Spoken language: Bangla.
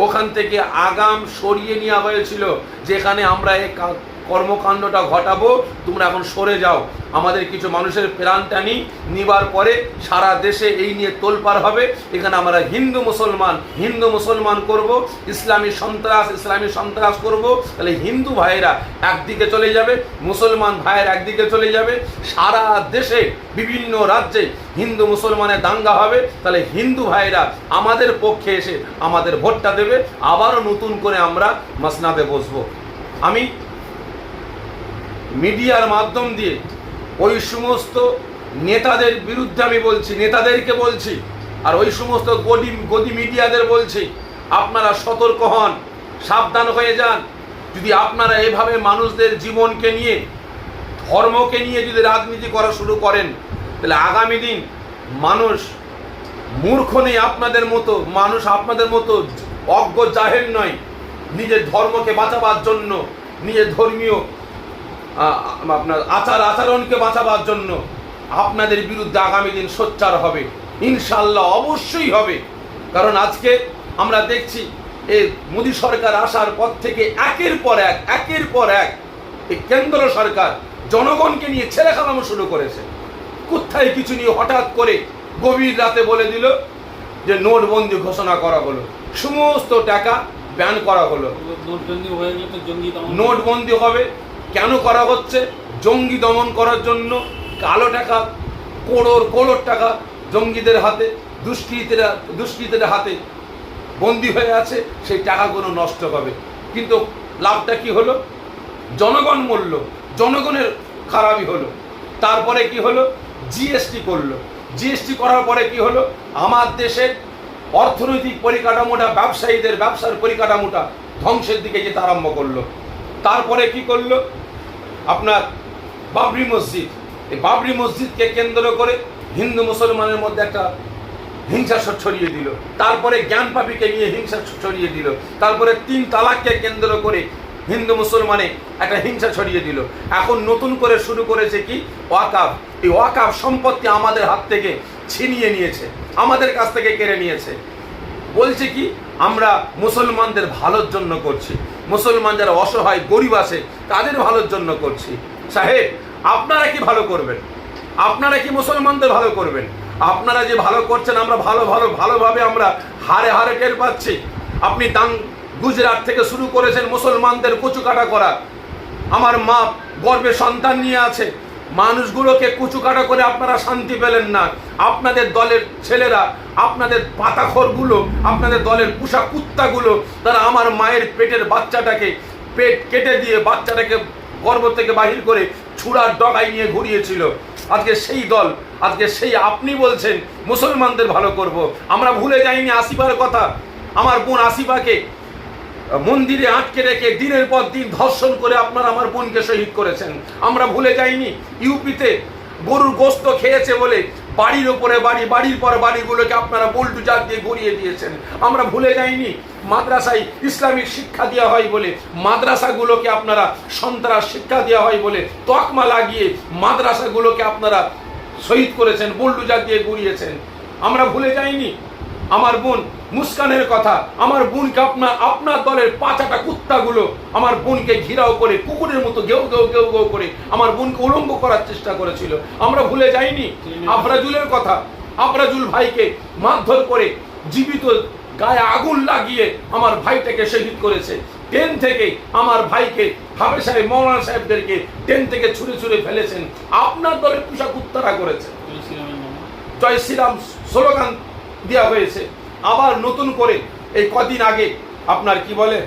ওখান থেকে আগাম সরিয়ে নেওয়া হয়েছিল যেখানে আমরা এই কর্মকাণ্ডটা ঘটাবো, তোমরা এখন সরে যাও। আমাদের কিছু মানুষের প্রাণটানি নিবার পরে সারা দেশে এই নিয়ে তোলপাড় হবে। এখানে আমরা হিন্দু মুসলমান হিন্দু মুসলমান করব, ইসলামী সন্ত্রাস ইসলামী সন্ত্রাস করব। তাহলে হিন্দু ভাইয়েরা একদিকে চলে যাবে, মুসলমান ভাইয়ের একদিকে চলে যাবে। সারা দেশে, বিভিন্ন রাজ্যে হিন্দু মুসলমানের দাঙ্গা হবে। তাহলে হিন্দু ভাইয়েরা আমাদের পক্ষে এসে আমাদের ভোটটা দেবে। আবারও নতুন করে আমরা মাসনাদে বসবো। আমি মিডিয়ার মাধ্যম দিয়ে ওই সমস্ত নেতাদের বিরুদ্ধে আমি বলছি, নেতাদেরকে বলছি, আর ওই সমস্ত গদি গদি মিডিয়াদের বলছি, আপনারা সতর্ক হন, সাবধান হয়ে যান। যদি আপনারা এভাবে মানুষদের জীবনকে নিয়ে, ধর্মকে নিয়ে যদি রাজনীতি করা শুরু করেন, তাহলে আগামী দিন মানুষ মূর্খ নেই আপনাদের মতো, মানুষ আপনাদের মতো অজ্ঞ জাহেল নয়। নিজের ধর্মকে বাঁচাবার জন্য, নিজের ধর্মীয় আপনার আচার আচরণকে বাঁচাবার জন্য আপনাদের বিরুদ্ধে আগামী দিন সোচ্চার হবে। ইনশাল্লাহ অবশ্যই হবে। কারণ আজকে আমরা দেখছি এই মোদী সরকার আসার পর থেকে একের পর এক একের পর এক এই কেন্দ্র সরকার জনগণকে নিয়ে ছেলে খেলানো শুরু করেছে। কোথায় কিছু নিয়ে হঠাৎ করে গভীর রাতে বলে দিল যে নোটবন্দি ঘোষণা করা হলো সমস্ত টাকা ব্যান করা হলো। নোটবন্দি হবে কেন করা হচ্ছে? জঙ্গি দমন করার জন্য কালো টাকা করোড় করোড় টাকা জঙ্গিদের হাতে, দুষ্কৃতীরা, দুষ্কৃতীদের হাতে বন্দি হয়ে আছে, সেই টাকাগুলো নষ্ট হবে। কিন্তু লাভটা কি হলো? জনগণ মূল্য জনগণের খারাপই হলো। তারপরে কি হলো? জিএসটি করল। জিএসটি করার পরে কি হলো? আমার দেশের অর্থনৈতিক পরিকাঠামোটা, ব্যবসায়ীদের ব্যবসার পরিকাঠামোটা ধ্বংসের দিকে যেতে আরম্ভ করল। তারপরে কি করল? আপনার বাবরি মসজিদ। এই বাবরি মসজিদকে কেন্দ্র করে হিন্দু মুসলমানের মধ্যে একটা হিংসা ছড়িয়ে দিল। তারপরে জ্ঞান পাপীকে নিয়ে হিংসা ছড়িয়ে দিল। তারপরে তিন তালাককে কেন্দ্র করে হিন্দু মুসলমানে একটা হিংসা ছড়িয়ে দিল। এখন নতুন করে শুরু করেছে কি? ওয়াকাফ এই ওয়াকাফ সম্পত্তি আমাদের হাত থেকে ছিনিয়ে নিয়েছে। আমাদের কাছ থেকে কেড়ে নিয়েছে। বলছে কি? আমরা মুসলমানদের ভালোর জন্য করছি। মুসলমান যারা অসহায়, গরিব আছে, তাদের ভালোর জন্য করছি। সাহেব, আপনারা কি ভালো করবেন? আপনারা কি মুসলমানদের ভালো করবেন? আপনারা যে ভালো করছেন, আমরা ভালো ভালো, ভালোভাবে আমরা হারে হারে টের পাচ্ছি। আপনি দাং গুজরাট থেকে শুরু করেছেন মুসলমানদের কচু কাটা করা। আমার মা গর্বে সন্তান নিয়ে আছে। মানুষগুলোকে কুচু কাটা করে আপনারা শান্তি পেলেন না। আপনাদের দলের ছেলেরা, আপনাদের পাতাখরগুলো, আপনাদের দলের পোষা কুত্তাগুলো, তারা আমার মায়ের পেটের বাচ্চাটাকে, পেট কেটে দিয়ে বাচ্চাটাকে গর্ব থেকে বাহির করে ছুড়ার ডগায় নিয়ে ঘুরিয়েছিল। আজকে সেই দল, আজকে সেই আপনি বলছেন, মুসলমানদের ভালো করব। আমরা ভুলে যাইনি আসিবার কথা। আমার বোন আসিফাকে মন্দিরে আটকে রেখে দিনের পর দিন ধর্ষণ করে আপনারা আমার বোনকে শহীদ করেছেন। আমরা ভুলে যাইনি, ইউপিতে গরুর গোস্ত খেয়েছে বলে বাড়ির ওপরে বাড়ি, বাড়ির পর বাড়িগুলোকে আপনারা বল্টু জাত দিয়ে গড়িয়ে দিয়েছেন। আমরা ভুলে যাইনি, মাদ্রাসায় ইসলামিক শিক্ষা দেওয়া হয় বলে, মাদ্রাসাগুলোকে আপনারা সন্ত্রাস শিক্ষা দেওয়া হয় বলে তকমা লাগিয়ে মাদ্রাসাগুলোকে আপনারা শহীদ করেছেন বল্টু জাত দিয়ে গড়িয়েছেন। আমরা ভুলে যাইনি, আমার বোন মুস্কানের কথা আমার বোনকে আপনার আপনার দলের পাঁচাটা কুত্তাগুলো আমার বোনকে ঘিরাও করে কুকুরের মতো গেউ গেউ গেউ গেউ করে আমার বোনকে উলঙ্গ করার চেষ্টা করেছিল। আমরা ভুলে যাইনি আফরাজুলের কথা। আফরাজুল ভাইকে মারধর করে জীবিত গায়ে আগুন লাগিয়ে আমার ভাইটাকে শহীদ করেছে। ট্রেন থেকে আমার ভাইকে হাবে সাহেব মৌলানা সাহেবদেরকে ট্রেন থেকে ছুঁড়ে ছুঁড়ে ফেলেছেন। আপনার দলের পোশাক কুত্তারা করেছে। জয় শ্রীরাম স্লোগান দেওয়া হয়েছে। আবার নতুন করে এই কদিন আগে আপনার কি বলে